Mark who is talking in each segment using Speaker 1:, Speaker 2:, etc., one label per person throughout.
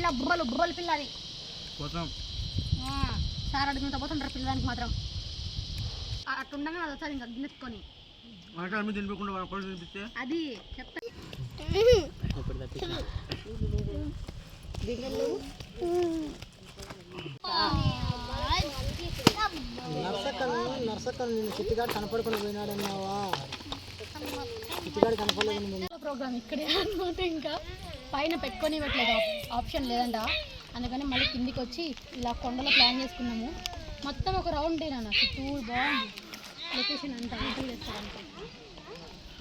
Speaker 1: పిల్ల బుర్రలు బుర్రలు పిల్ల అది.
Speaker 2: పోతాం.
Speaker 1: ఆ, సార్ అడుగుతా పోతుంటారు పిల్లడానికి మాత్రం. ఆ, అట్టుండగా అది వచ్చారు ఇంకా గిన్నెత్తుకొని అది చెప్తా.
Speaker 3: నేను చిట్టిగాడు కనపడకుండా పోయినాడన్నావా? చిట్టిగాడు కనపడలేదు
Speaker 1: ప్రోగ్రామ్ ఇక్కడే అనమాట ఇంకా. పైన పెట్టుకొని ఇవ్వట్లేదు ఆప్షన్ లేదంట అందుకని మళ్ళీ కిందికి వచ్చి ఇలా కొండలో ప్లాన్ చేసుకున్నాము మొత్తం ఒక రౌండ్ నాన్న చుట్టూ బాగుంది లొకేషన్ అంతా ఇంటికి చేస్తారంట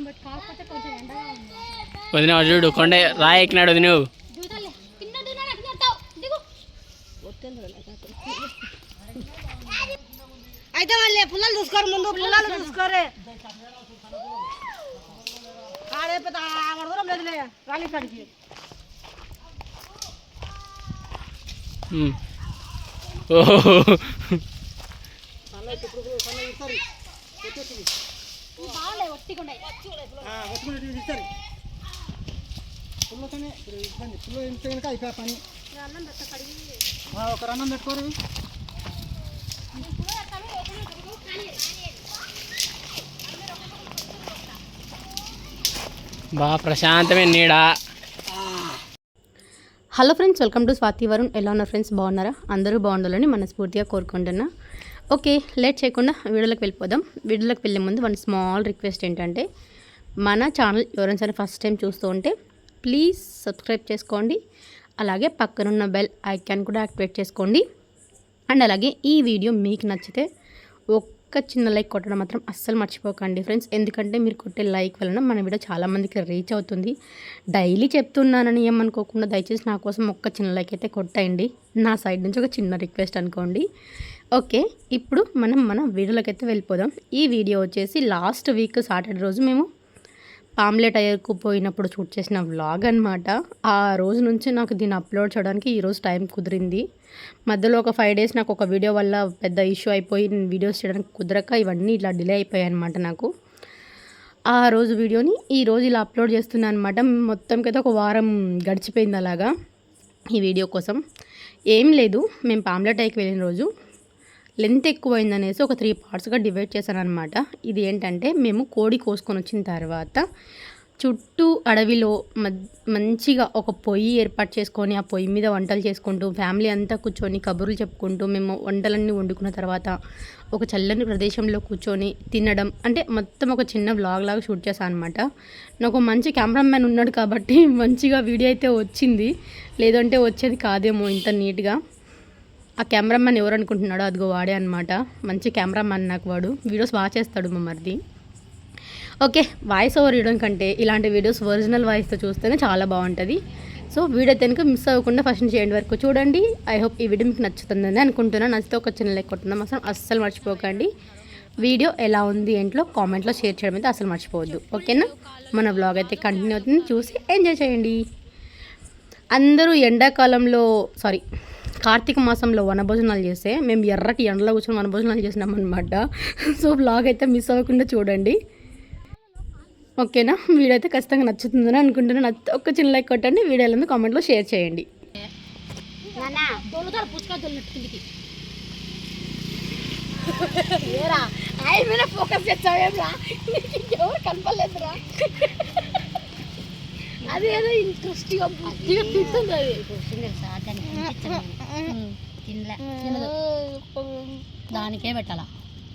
Speaker 1: బట్ కాకపోతే కొంచెం ఎండగా ఉంది
Speaker 4: వదిన చూడు కొండ రాయి ఎక్కినాడు వదిన
Speaker 3: అయితే మళ్ళీ పుల్లలు చూసుకోరు ముందు పుల్లలు చూసుకోరే ఆడే పెద్ద ఆడ దూరం లేదులే రాలి కాడికి పుల్లతోనే ఇప్పుడు ఇబ్బంది పుల్ల కనుక అయిపోయా పని
Speaker 1: అన్నం
Speaker 3: ఒక రన్నం పెట్టుకోరు
Speaker 4: బా ప్రశాంతమైన నీడ.
Speaker 5: Hello friends welcome to Swathi Varun. ఎలా ఉన్నారు ఫ్రెండ్స్? బాగున్నారా? అందరూ బాగుండాలని మనస్ఫూర్తిగా కోరుకుంటున్నా. ఓకే లేట్ చేయకుండా వీడియోలోకి వెళ్ళిపోదాం. వీడియోలోకి వెళ్ళే ముందు వన్ స్మాల్ రిక్వెస్ట్ ఏంటంటే మన ఛానల్ ఎవరైనా సరే ఫస్ట్ టైం చూస్తూ ఉంటే ప్లీజ్ సబ్స్క్రైబ్ చేసుకోండి. అలాగే పక్కనున్న బెల్ ఐకాన్ కూడా యాక్టివేట్ చేసుకోండి. అండ్ అలాగే ఈ వీడియో మీకు నచ్చితే ఒక్క ఒక్క చిన్న లైక్ కొట్టడం మాత్రం అస్సలు మర్చిపోకండి ఫ్రెండ్స్. ఎందుకంటే మీరు కొట్టే లైక్ వలన మన వీడియో చాలామందికి రీచ్ అవుతుంది. డైలీ చెప్తున్నానని ఏమనుకోకుండా దయచేసి నా కోసం ఒక్క చిన్న లైక్ అయితే కొట్టండి నా సైడ్ నుంచి ఒక చిన్న రిక్వెస్ట్ అనుకోండి. ఓకే ఇప్పుడు మనం మన వీడియోలోకి అయితే వెళ్ళిపోదాం. ఈ వీడియో వచ్చేసి లాస్ట్ వీక్ సాటర్డే రోజు మేము పామ్లెట్ అయ్యకు పోయినప్పుడు షూట్ చేసిన వ్లాగ్ అనమాట ఆ రోజు నుంచి నాకు దీన్ని అప్లోడ్ చేయడానికి ఈరోజు టైం కుదిరింది. మధ్యలో ఒక ఫైవ్ డేస్ నాకు ఒక వీడియో వల్ల పెద్ద ఇష్యూ అయిపోయి నేను వీడియోస్ చేయడానికి కుదరక ఇవన్నీ ఇట్లా డిలే అయిపోయాయి అనమాట నాకు. ఆ రోజు వీడియోని ఈ రోజు ఇలా అప్లోడ్ చేస్తున్నాను అనమాట మొత్తంకైతే ఒక వారం గడిచిపోయింది అలాగా ఈ వీడియో కోసం. ఏం లేదు మేము పామ్లెట్ అయ్యకి వెళ్ళిన రోజు. లెంత్ ఎక్కువైంది అనేసి ఒక త్రీ పార్ట్స్గా డివైడ్ చేశాను అనమాట ఇది ఏంటంటే మేము కోడి కోసుకొని వచ్చిన తర్వాత చుట్టూ అడవిలో మంచిగా ఒక పొయ్యి ఏర్పాటు చేసుకొని ఆ పొయ్యి మీద వంటలు చేసుకుంటూ ఫ్యామిలీ అంతా కూర్చొని కబుర్లు చెప్పుకుంటూ మేము వంటలన్నీ వండుకున్న తర్వాత ఒక చల్లని ప్రదేశంలో కూర్చొని తినడం అంటే మొత్తం ఒక చిన్న వ్లాగ్ లాగా షూట్ చేశాను అనమాట నాకు మంచి కెమెరామ్యాన్ ఉన్నాడు కాబట్టి మంచిగా వీడియో అయితే వచ్చింది. లేదంటే వచ్చేది కాదేమో ఇంత నీట్గా ఆ కెమెరామ్యాన్ ఎవరు అనుకుంటున్నాడో అదిగో వాడే అనమాట మంచి కెమెరామ్యాన్ నాకు వాడు. వీడియోస్ బాగా చేస్తాడు మా మరిది. ఓకే వాయిస్ ఓవర్ ఇవ్వడం కంటే ఇలాంటి వీడియోస్ ఒరిజినల్ వాయిస్తో చూస్తేనే చాలా బాగుంటుంది. సో వీడియో కనుక మిస్ అవ్వకుండా ఫస్ట్ నుంచి ఎండ్ వరకు చూడండి. ఐ హోప్ ఈ వీడియో మీకు నచ్చుతుందని అనుకుంటున్నాను. నచ్చితే ఒక చిన్న లైక్ కొట్టుకుందాం అసలు అస్సలు మర్చిపోకండి. వీడియో ఎలా ఉంది ఏంట్లో కామెంట్లో షేర్ చేయడం అయితే అసలు మర్చిపోవద్దు. ఓకేనా మన బ్లాగ్ అయితే కంటిన్యూ అవుతుంది. చూసి ఎంజాయ్ చేయండి. అందరూ ఎండాకాలంలో సారీ కార్తీక మాసంలో వనభోజనాలు చేస్తే మేము ఎర్రటి ఎండలో కూర్చొని వనభోజనాలు చేసినాం అనమాట సో బ్లాగ్ అయితే మిస్ అవ్వకుండా చూడండి. ఓకేనా? వీడియో అయితే ఖచ్చితంగా నచ్చుతుందని అనుకుంటున్నాను. ఒక్క చిన్న లైక్ కొట్టండి. వీడియోలను కామెంట్లో షేర్ చేయండి.
Speaker 1: ఫోకస్ చేస్తావేమ్రా ఎవరు కనపడలేదురా? అది ఏదో ఇంట్రెస్ట్గా బుద్ధిగా తింటుంది అది. తినదు. దానికే పెట్టాలా?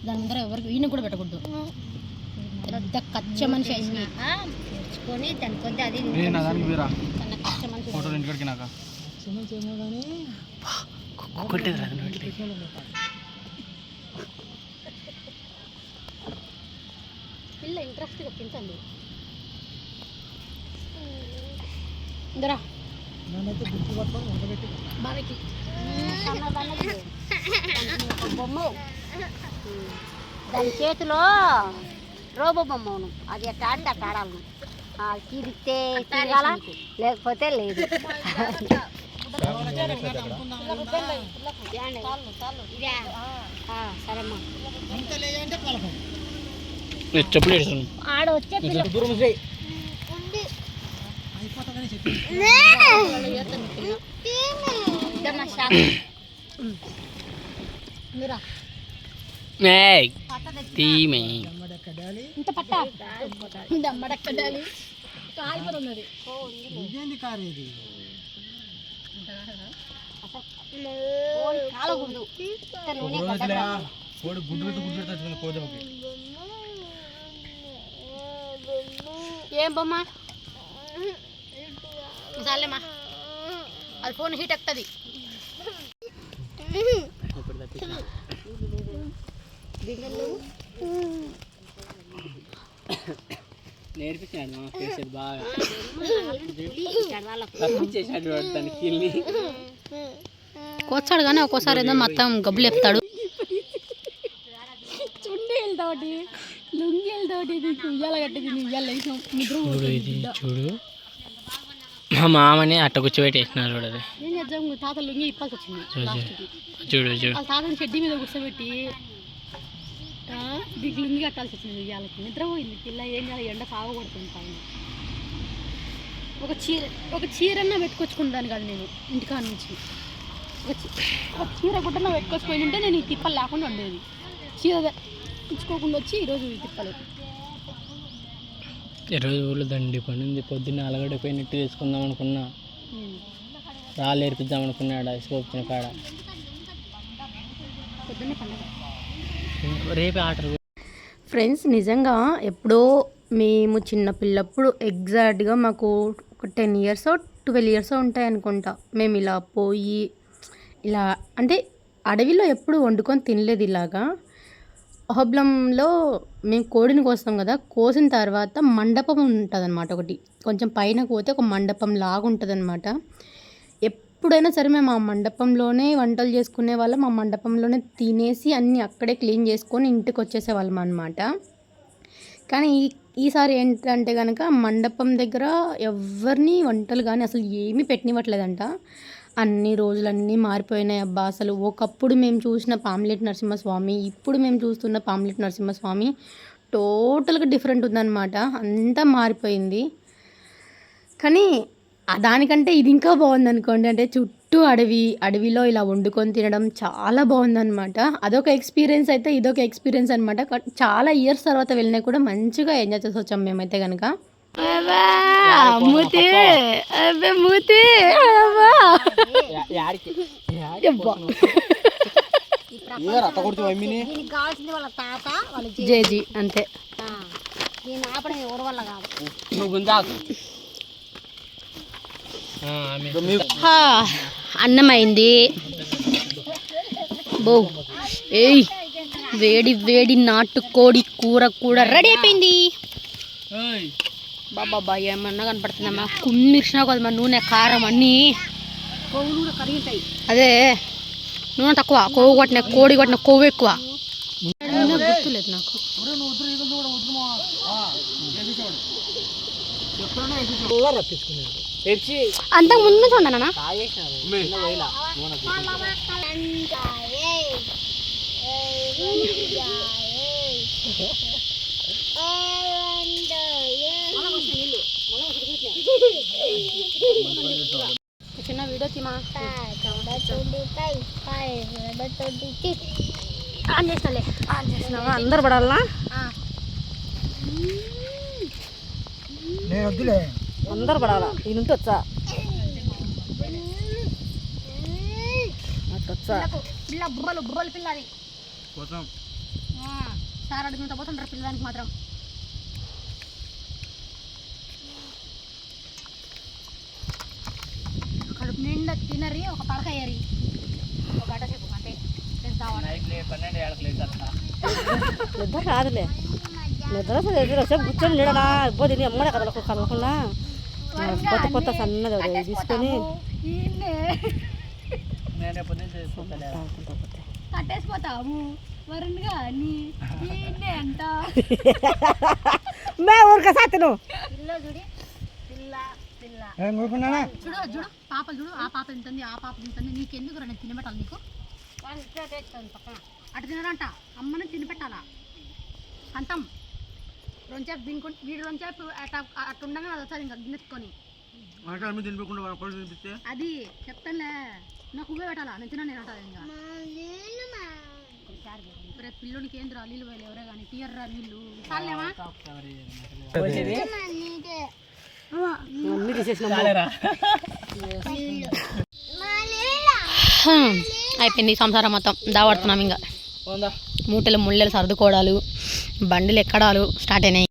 Speaker 1: దాని ముందర ఎవరికి ఈయన కూడా పెట్టకూడదు. పెద్ద కచ్చ మనిషి అయింది. తెచ్చుకొని దాని కొద్ది అది కచ్చ మనిషి
Speaker 2: ఫోటోలు ఇంటికి నాక.
Speaker 1: పిల్ల ఇంట్రెస్ట్గా తింటుంది. ఇందరా బొమ్మ. దాని చేతిలో రోబో బొమ్మ అవును అది ఎట్ట ఆడితే అట్ట ఆడాలను తిరిగితే తిరగాల లేకపోతే లేదు. సరేమ్మా
Speaker 4: చెప్పులు
Speaker 1: ఆడ వచ్చే పిల్ల
Speaker 2: దూరం చేయి
Speaker 3: అయిపోతుందని చెప్పి
Speaker 1: ఏతను పిల్ల మీరా
Speaker 4: ఏయ్
Speaker 1: పట్ట తెచ్చి
Speaker 4: తీమే
Speaker 1: ఇంత పట్ట దమ్మడక్కడాలి కాలిపోతున్నది
Speaker 2: ఇదేంది కారు ఇది
Speaker 1: కాలకూడదు
Speaker 2: కోడి గుడ్డు పెట్టి గుడ్డు పెట్టి కోడి ఒకటి
Speaker 1: ఏం బొమ్మ? చాలేమ్మా అది ఫోన్ హీట్ ఎక్కుతుంది
Speaker 4: నేర్పించాడు మా బాగా వాడు వెళ్ళి
Speaker 5: కోస్తాడు కానీ ఒక్కోసారి ఏదో మొత్తం గబ్బులు చెప్తాడు.
Speaker 1: చుండీలతోటి లుంగీలతోటి నీకు? ఉయ్యాల కట్టేది ఉయ్యాల
Speaker 4: చూడు. మామని అట్ట కూర్చోబెట్టేసినారు చూడు అది.
Speaker 1: చేద్దాం తాత లుంగి ఇప్పాల్సి వచ్చింది.
Speaker 4: చూడు
Speaker 1: లాస్ట్కి
Speaker 4: చూడు. చూడు
Speaker 1: వాళ్ళ తాతని చెడ్డి మీద కూర్చోబెట్టి ఆ, దీనికి లుంగి కట్టాల్సి వచ్చింది ఉయ్యాలకి నిద్రపోయింది పిల్ల ఏం చేయాలి ఎండ కావకూడుతుంది పైన. ఒక చీర ఒక చీరన్నా పెట్టుకొచ్చుకుంటాను కదా నేను ఇంటికాడ నుంచి. ఒక చీ- ఒక చీర గుడ్డన్నా పెట్టుకొచ్చుకొని ఉంటే నేను ఈ తిప్పలు లేకుండా ఉండేది. చీర తెచ్చుకోకుండా వచ్చి ఈరోజు ఈ తిప్పలు.
Speaker 4: ఇరవై ఊళ్ళో దండి పని ఉంది పొద్దున్న అలగడిపోయినట్టు తీసుకుందాం అనుకున్నా.
Speaker 1: ఉమ్.
Speaker 4: రాళ్ళు ఏర్పిద్దాం అనుకున్నాడు ఇసుక వచ్చిన కాడ. రేపే ఆటలు
Speaker 5: ఫ్రెండ్స్ నిజంగా ఎప్పుడో మేము చిన్నపిల్లప్పుడు ఎగ్జాక్ట్గా మాకు ఒక టెన్ ఇయర్స్ ట్వెల్వ్ ఇయర్స్ ఉంటాయి అనుకుంటా మేము ఇలా పోయి ఇలా అంటే అడవిలో ఎప్పుడు వండుకొని తినలేదు ఇలాగా. అహోబలంలో మేము కోడిని కోస్తాం కదా కోసిన తర్వాత మండపం ఉంటుంది అనమాట ఒకటి. కొంచెం పైన పోతే ఒక మండపం లాగా ఉంటుంది అనమాట ఎప్పుడైనా సరే మేము ఆ మండపంలోనే వంటలు చేసుకునే వాళ్ళం ఆ మండపంలోనే తినేసి అన్నీ అక్కడే క్లీన్ చేసుకొని ఇంటికి వచ్చేసేవాళ్ళం అనమాట కానీ ఈ ఈసారి ఏంటంటే కనుక మండపం దగ్గర ఎవరిని వంటలు కానీ అసలు ఏమీ పెట్టనివ్వట్లేదంట. అన్ని రోజులన్నీ మారిపోయినాయి అబ్బా అసలు. ఒకప్పుడు మేము చూసిన పామ్లెట్ నరసింహస్వామి ఇప్పుడు మేము చూస్తున్న పామ్లెట్ నరసింహస్వామి టోటల్గా డిఫరెంట్ ఉందన్నమాట. అంతా మారిపోయింది. కానీ దానికంటే ఇది ఇంకా బాగుంది అనుకోండి అంటే చుట్టూ అడవి అడవిలో ఇలా వండుకొని తినడం చాలా బాగుందన్నమాట. అదొక ఎక్స్పీరియన్స్ అయితే ఇదొక ఎక్స్పీరియన్స్ అనమాట చాలా ఇయర్స్ తర్వాత వెళ్ళినా కూడా మంచిగా ఎంజాయ్ చేసి వచ్చాం మేమైతే కనుక మూతి అబ్బే. మూతి జేజీ. అంతే. అన్నమైంది. బో ఏయ్ వేడి వేడి నాటుకోడి కూర కూడా రెడీ అయిపోయింది. బాబా ఏమన్నా కనపడుతుందమ్మా. కుమ్మిర్చినా కదా మా నూనె కారం అన్నీ. అదే నూనె తక్కువ కొవ్వు కొట్టిన కోడి కొట్టిన కొవ్వు ఎక్కువ. గుర్తులేదు నాకు. అంతకు ముందు
Speaker 4: చిన్న పోయిలా నూనె
Speaker 5: చిన్న వీడియో తీమా. ఆన్ చేస్తాలే. ఆన్ చేసినావా అందరు పడాలనా?
Speaker 3: అందరు పడాలా? ఈ నుంచి వచ్చా?
Speaker 1: పిల్ల బుర్రలు బుర్రలు పిల్లది.
Speaker 2: కోసం
Speaker 1: ఆ, సార్ అడుగుంటా పోతుంటారు పిల్లదానికి మాత్రం కడుపు నిండా తినరి ఒక పడక ఏరి. ఒక గంట సేపు అంటే.
Speaker 3: నిద్ర కాదులే నిద్ర అసలు వస్తే కూర్చొని నీడనా ఇబ్బో తిని అమ్మడే కదలకు కదలకుండా కొత్త కొత్త సన్నది ఒకటి తీసుకొని.
Speaker 1: కట్టేసిపోతాము వరుణ్గా నీ అంట.
Speaker 3: మే ఊరికే
Speaker 1: చూడి చూడు చూడు. పాపలు చూడు ఆ పాప ఎంత ఉంది ఆ పాప ఎంత ఉంది. నీకెందుకు రా నేను తినబెట్టాలి నీకు? అటు తినరంట. అమ్మని తినిపెట్టాలా? అంతం. రొంచేపు దీనికి వీడు రొంచేపు అటు అటు ఉండగా అది వచ్చాది ఇంకా గిన్నెత్తుకొని. అది చెప్తానులే. నాకు ఉవ్వే పెట్టాలా? నెత్తిన నేను అంటాను ఇంకా. ఏంద్రా? నీళ్ళు పోయలే ఎవరే కానీ. తీయర్రా నీళ్ళు. చాలేమా
Speaker 3: తీసేసిన
Speaker 5: అయిపోయింది సంసారం మొత్తం. దావాడుతున్నాం ఇంకా. మూటలు ముళ్ళలు సర్దుకోవడాలు బండిలు ఎక్కడాలు స్టార్ట్ అయినాయి.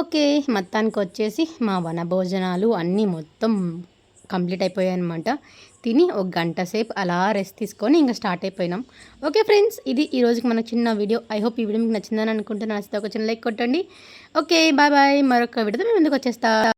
Speaker 5: ఓకే మొత్తానికి వచ్చేసి మా వన భోజనాలు అన్నీ మొత్తం కంప్లీట్ అయిపోయాయి అనమాట తిని ఒక గంట సేపు అలా రెస్ట్ తీసుకొని ఇంకా స్టార్ట్ అయిపోయినాం. ఓకే ఫ్రెండ్స్ ఇది ఈ రోజుకి మన చిన్న వీడియో. ఐ హోప్ ఈ వీడియో మీకు నచ్చిందని అనుకుంటున్నాను నచ్చితే ఒక చిన్న లైక్ కొట్టండి. ఓకే బాయ్ బాయ్ మరొక వీడియోతో మేము ముందుకు వచ్చేస్తా.